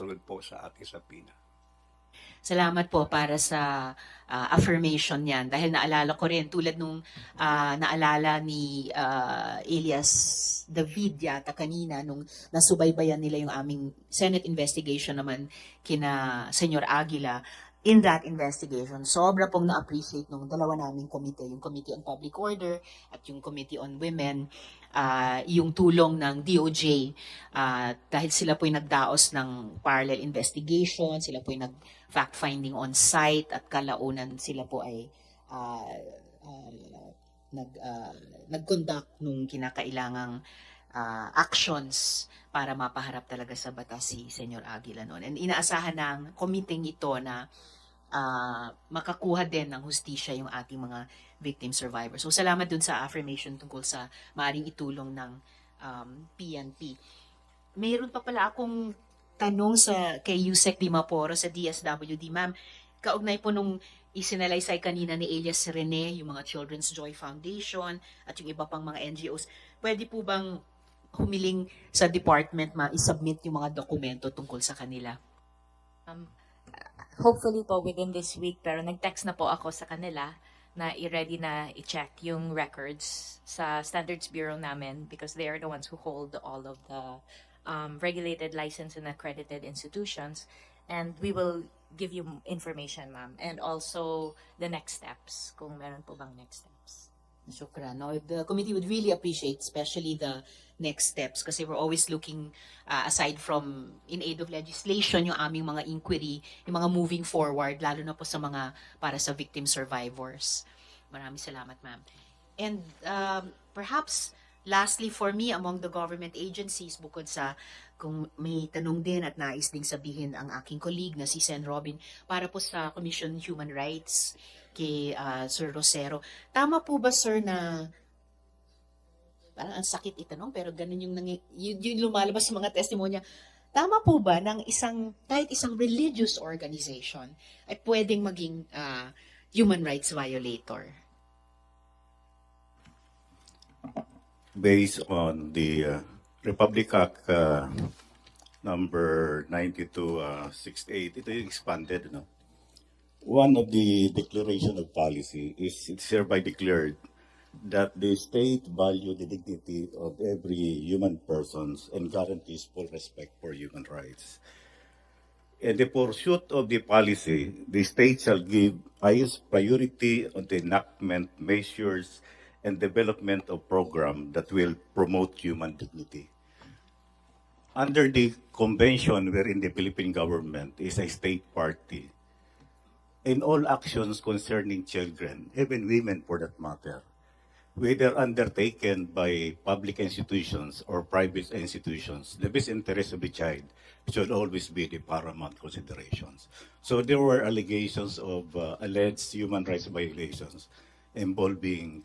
susunod po sa ating sapina. Salamat po para sa ah, affirmation niyan. Dahil naalala ko rin, tulad nung ah, naalala ni ah, Elias David yata kanina, nung nasubaybayan nila yung aming Senate investigation naman kina Senyor Aguila, in that investigation, sobra pong na-appreciate nung dalawa naming komite, yung Committee on Public Order at yung Committee on Women, ah, yung tulong ng DOJ ah, dahil sila po'y nagdaos ng parallel investigation, sila po'y nag fact-finding on site at kalaunan sila po ay ah, ah, nag ah, nag-conduct nung kinakailangang ah, actions para mapaharap talaga sa batas si Senyor Aguila noon. And inaasahan ng committee ito na ah, makakuha din ng hustisya yung ating mga victim survivors. So salamat dun sa affirmation tungkol sa maaring itulong ng um, PNP. Mayroon pa pala akong tanong sa kay Yusek Dimaporo sa DSWD, ma'am. Kaugnay po nung isinalaysay kanina ni Elias Rene, yung mga Children's Joy Foundation at yung iba pang mga NGOs. Pwede po bang humiling sa department ma isubmit yung mga dokumento tungkol sa kanila? Um, hopefully po within this week, pero nag-text na po ako sa kanila na i-ready na i-check yung records sa Standards Bureau namin because they are the ones who hold all of the um, regulated licensed and accredited institutions. And we will give you information, ma'am. And also the next steps, kung meron po bang next steps. Shukran. No? The committee would really appreciate, especially the next steps, kasi we're always looking, uh, aside from in aid of legislation, yung aming mga inquiry, yung mga moving forward, lalo na po sa mga para sa victim survivors. Maraming salamat, ma'am. And um, perhaps, lastly for me, among the government agencies, bukod sa kung may tanong din at nais ding sabihin ang aking colleague na si Sen Robin, para po sa Commission on Human Rights, kay ah, Sir Rosero. Tama po ba, sir, na parang ang sakit itanong, pero ganun yung, nangy- yun, yung lumalabas sa mga testimonya. Tama po ba ng isang, kahit isang religious organization ay pwedeng maging ah, human rights violator? based on the uh, Republic Act uh, number 9268, ito yung expanded, no? One of the declaration of policy is it's hereby declared that the state value the dignity of every human persons and guarantees full respect for human rights. In the pursuit of the policy, the state shall give highest priority on the enactment measures and development of program that will promote human dignity. Under the convention wherein the Philippine government is a state party, in all actions concerning children, even women for that matter, whether undertaken by public institutions or private institutions, the best interest of the child should always be the paramount considerations. So there were allegations of uh, alleged human rights violations involving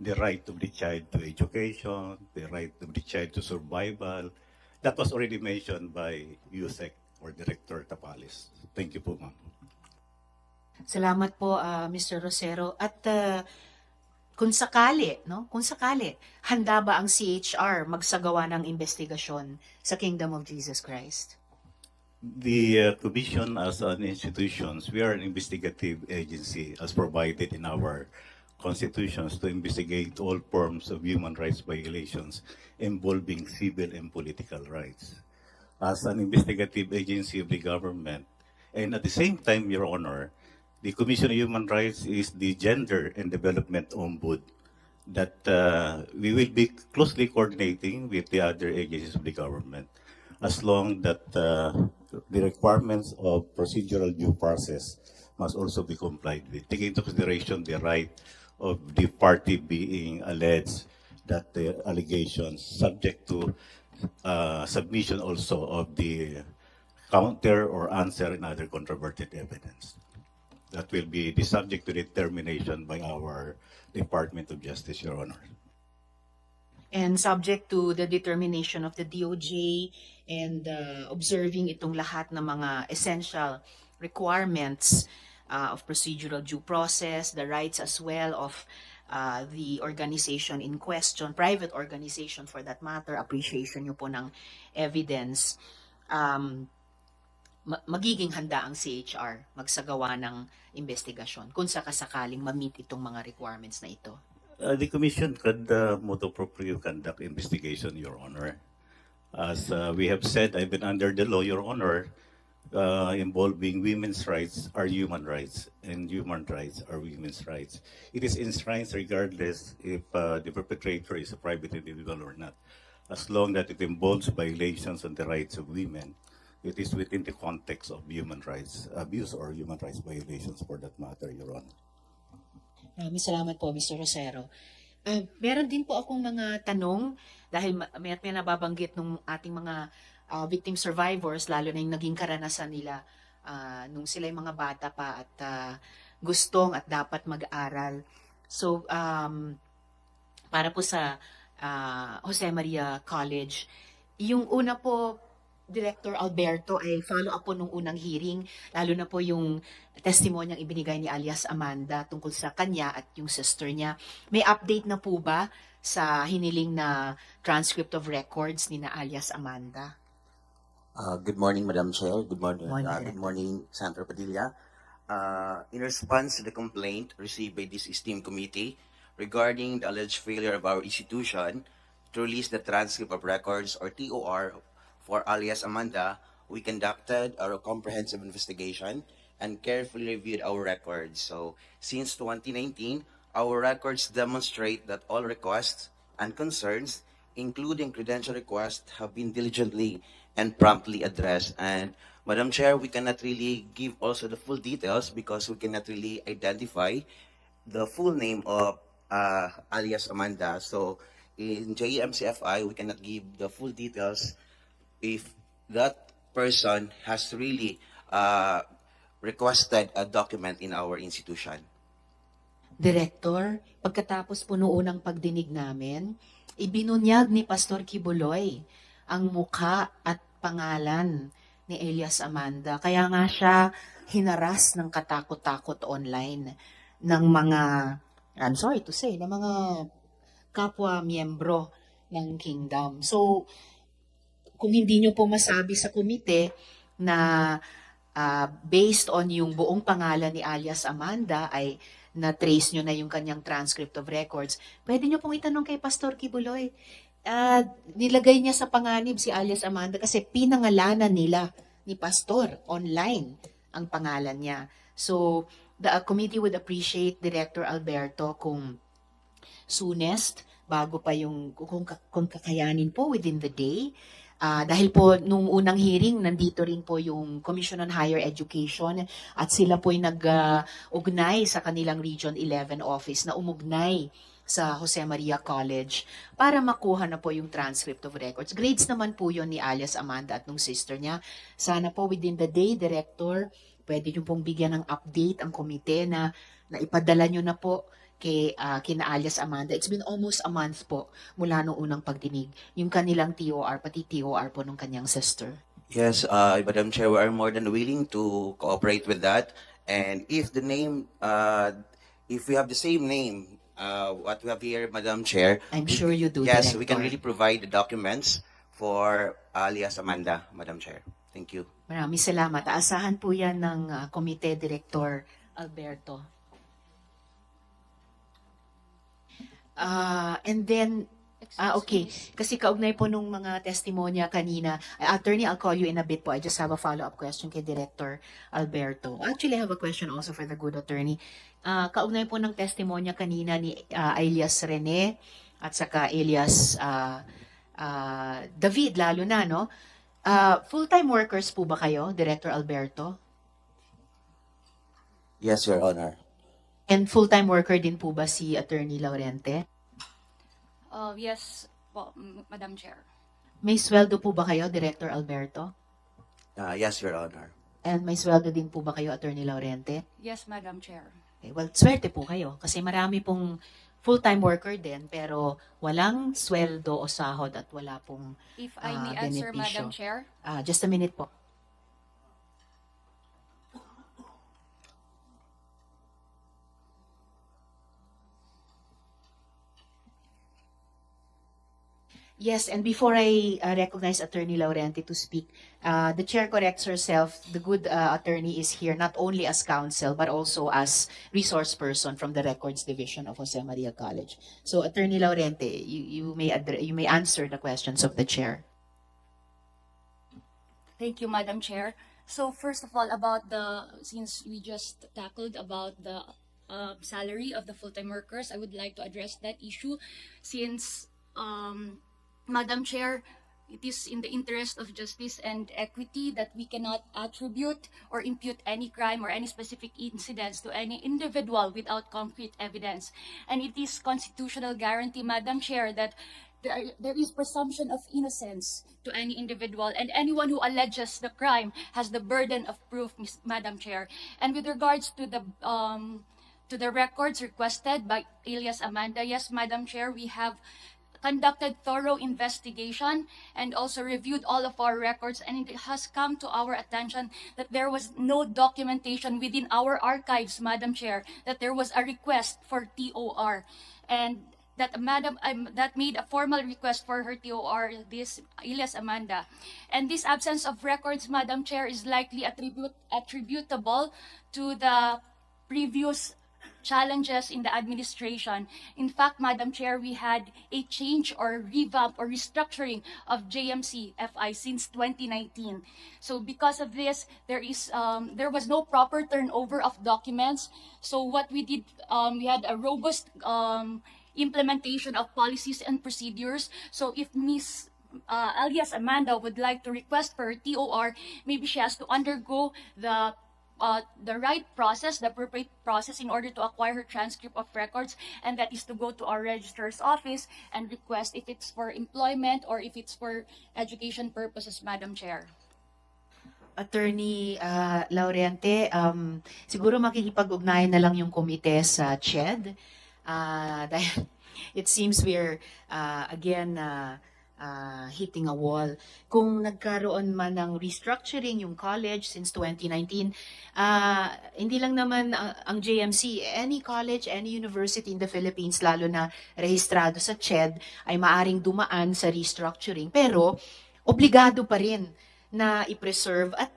the right of the child to education, the right of the child to survival. That was already mentioned by USEC or Director Tapalis. Thank you po, ma'am. Salamat po, ah, Mr. Rosero. At ah, kung sakali, no? Kung sakali, handa ba ang CHR magsagawa ng investigasyon sa Kingdom of Jesus Christ? The uh, Commission as an institutions, we are an investigative agency as provided in our constitutions to investigate all forms of human rights violations involving civil and political rights. As an investigative agency of the government, and at the same time, Your Honor, the Commission on Human Rights is the gender and development ombud that uh, we will be closely coordinating with the other agencies of the government as long that uh, the requirements of procedural due process must also be complied with, taking into consideration the right of the party being alleged that the allegations subject to uh, submission also of the counter or answer in other controverted evidence. That will be the subject to determination by our Department of Justice, Your Honor. and subject to the determination of the DOJ and uh, observing itong lahat ng mga essential requirements uh, of procedural due process, the rights as well of uh, the organization in question, private organization for that matter, appreciation nyo po ng evidence. Um, magiging handa ang CHR magsagawa ng investigasyon kung sakasakaling ma-meet itong mga requirements na ito. Uh, the commission could uh, motu proprio conduct investigation, Your Honor. As uh, we have said, I've been under the law, Your Honor, uh, involving women's rights are human rights, and human rights are women's rights. It is enshrined regardless if uh, the perpetrator is a private individual or not. As long that it involves violations on the rights of women, it is within the context of human rights abuse or human rights violations for that matter, Your Honor. Maraming salamat po, Mr. Rosero. Ah, meron din po akong mga tanong dahil ma- may, may nababanggit ng ating mga ah, victim survivors, lalo na yung naging karanasan nila ah, nung sila yung mga bata pa at ah, gustong at dapat mag-aral. So, um, para po sa ah, Jose Maria College, yung una po, Director Alberto, ay follow-up po nung unang hearing, lalo na po yung testimonyang ibinigay ni alias Amanda tungkol sa kanya at yung sister niya. May update na po ba sa hiniling na transcript of records ni na alias Amanda? Uh, good morning, Madam Chair. Good morning, Morning, uh, good morning, Senator Padilla. Uh, in response to the complaint received by this esteemed committee regarding the alleged failure of our institution to release the transcript of records or TOR for alias Amanda, we conducted a comprehensive investigation and carefully reviewed our records. So, since 2019, our records demonstrate that all requests and concerns, including credential requests, have been diligently and promptly addressed. And Madam Chair, we cannot really give also the full details because we cannot really identify the full name of uh, alias Amanda. So in JMCFI, we cannot give the full details if that person has really uh, requested a document in our institution. Director, pagkatapos po noong unang pagdinig namin, ibinunyag ni Pastor Kibuloy ang muka at pangalan ni Elias Amanda. Kaya nga siya hinaras ng katakot-takot online ng mga, I'm sorry to say, ng mga kapwa miyembro ng kingdom. So, kung hindi nyo po masabi sa komite na ah, based on yung buong pangalan ni alias Amanda ay na-trace nyo na yung kanyang transcript of records, pwede nyo pong itanong kay Pastor Kibuloy. Ah, nilagay niya sa panganib si alias Amanda kasi pinangalanan nila ni Pastor online ang pangalan niya. So, the uh, committee would appreciate Director Alberto kung soonest, bago pa yung kung, kung kakayanin po within the day, Ah, dahil po nung unang hearing, nandito rin po yung Commission on Higher Education at sila po'y nag-ugnay sa kanilang Region 11 office na umugnay sa Jose Maria College para makuha na po yung transcript of records. Grades naman po yon ni alias Amanda at nung sister niya. Sana po within the day, Director, pwede niyo pong bigyan ng update ang komite na na ipadala niyo na po kay ah, kina alias Amanda. It's been almost a month po mula nung unang pagdinig. Yung kanilang TOR, pati TOR po nung kanyang sister. Yes, uh, Madam Chair, we are more than willing to cooperate with that. And if the name, uh, if we have the same name, uh, what we have here, Madam Chair. I'm sure you do, Yes, we can Director. really provide the documents for alias Amanda, Madam Chair. Thank you. Maraming salamat. Aasahan po yan ng ah, Komite Director Alberto. Ah, and then, ah, okay. Kasi kaugnay po nung mga testimonya kanina. Ah, Attorney, I'll call you in a bit po. I just have a follow-up question kay Director Alberto. Actually, I have a question also for the good attorney. Ah, kaugnay po ng testimonya kanina ni ah, Elias Rene at saka Elias ah, ah, David, lalo na, no? Ah, full-time workers po ba kayo, Director Alberto? Yes, Your Honor. And full-time worker din po ba si Attorney Laurente? Uh, yes, po, M- Madam Chair. May sweldo po ba kayo, Director Alberto? Uh, yes, Your Honor. And may sweldo din po ba kayo, Attorney Laurente? Yes, Madam Chair. Okay, well, swerte po kayo kasi marami pong full-time worker din pero walang sweldo o sahod at wala pong If I Ah, may answer, benepisyo. Madam Chair. ah, just a minute po. Yes, and before I uh, recognize Attorney Laurenti to speak, uh, the chair corrects herself. The good uh, attorney is here not only as counsel but also as resource person from the Records Division of Jose Maria College. So, Attorney Laurenti, you, you may you may answer the questions of the chair. Thank you, Madam Chair. So first of all, about the, since we just tackled about the uh, salary of the full-time workers, I would like to address that issue since, um, Madam Chair, it is in the interest of justice and equity that we cannot attribute or impute any crime or any specific incidents to any individual without concrete evidence. And it is constitutional guarantee, Madam Chair, that there, there is presumption of innocence to any individual and anyone who alleges the crime has the burden of proof, Miss, Madam Chair. And with regards to the um, to the records requested by alias Amanda, yes, Madam Chair, we have conducted thorough investigation and also reviewed all of our records and it has come to our attention that there was no documentation within our archives madam chair that there was a request for TOR and that madam um, that made a formal request for her TOR this Elias Amanda. And this absence of records madam chair is likely attribute attributable to the previous challenges in the administration. In fact, Madam Chair, we had a change or revamp or restructuring of JMC FI since 2019. So because of this, there is um, there was no proper turnover of documents. So what we did, um, we had a robust um, implementation of policies and procedures. So if Miss uh, alias Amanda would like to request for TOR, maybe she has to undergo the uh, the right process, the appropriate process in order to acquire her transcript of records, and that is to go to our registrar's office and request if it's for employment or if it's for education purposes, Madam Chair. Attorney uh, Laurente, um, siguro makikipag-ugnayan na lang yung komite sa CHED. Uh, dahil it seems we're uh, again uh, uh, hitting a wall. Kung nagkaroon man ng restructuring yung college since 2019, uh, hindi lang naman ang, ang JMC, any college, any university in the Philippines, lalo na rehistrado sa CHED, ay maaring dumaan sa restructuring. Pero, obligado pa rin na i-preserve at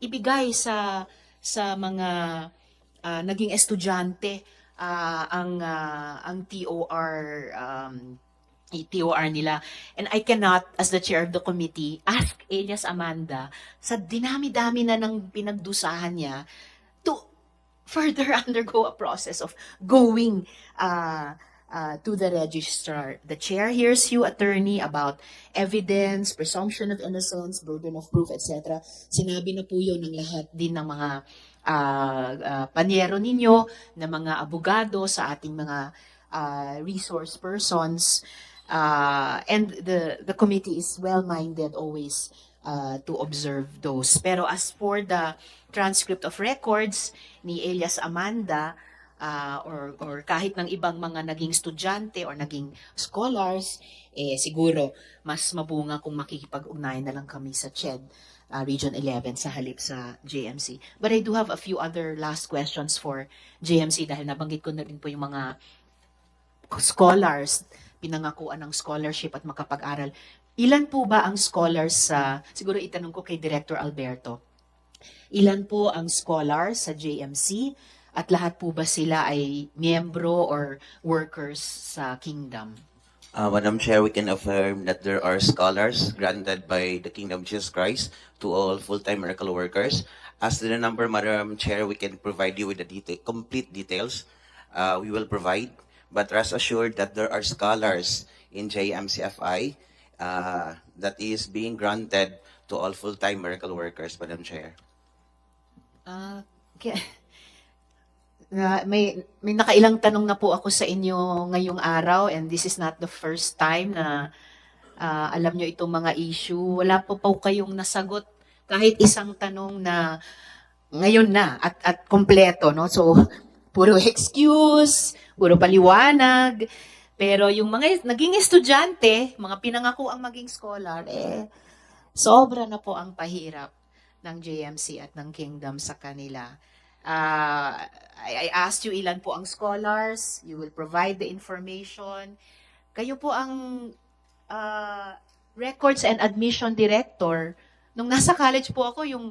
ibigay sa sa mga ah, naging estudyante ah, ang ah, ang TOR um, TOR nila. And I cannot, as the chair of the committee, ask Elias Amanda sa dinami-dami na ng pinagdusahan niya to further undergo a process of going uh, uh, to the registrar. The chair hears you, attorney, about evidence, presumption of innocence, burden of proof, etc. Sinabi na po yun ng lahat din ng mga uh, uh, panyero ninyo, ng mga abogado sa ating mga uh, resource persons. Uh, and the, the committee is well-minded always uh, to observe those. Pero as for the transcript of records ni Elias Amanda, uh, or, or kahit ng ibang mga naging estudyante or naging scholars, eh, siguro mas mabunga kung makikipag-ugnayan na lang kami sa CHED uh, Region 11 sa halip sa JMC. But I do have a few other last questions for JMC dahil nabanggit ko na rin po yung mga scholars, pinangakuan ng scholarship at makapag-aral. Ilan po ba ang scholars sa, siguro itanong ko kay Director Alberto, ilan po ang scholars sa JMC at lahat po ba sila ay miyembro or workers sa kingdom? Uh, Madam Chair, we can affirm that there are scholars granted by the Kingdom of Jesus Christ to all full-time miracle workers. As to the number, Madam Chair, we can provide you with the detail, complete details. Uh, we will provide, but rest assured that there are scholars in JMCFI uh, that is being granted to all full-time miracle workers, Madam Chair. Ah, okay. Na, may may nakailang tanong na po ako sa inyo ngayong araw and this is not the first time na ah, alam nyo itong mga issue. Wala po po kayong nasagot kahit isang tanong na ngayon na at at kompleto no. So puro excuse, puro paliwanag. Pero yung mga naging estudyante, mga pinangako ang maging scholar, eh, sobra na po ang pahirap ng JMC at ng Kingdom sa kanila. Uh, I, I asked you ilan po ang scholars, you will provide the information. Kayo po ang uh, records and admission director nung nasa college po ako yung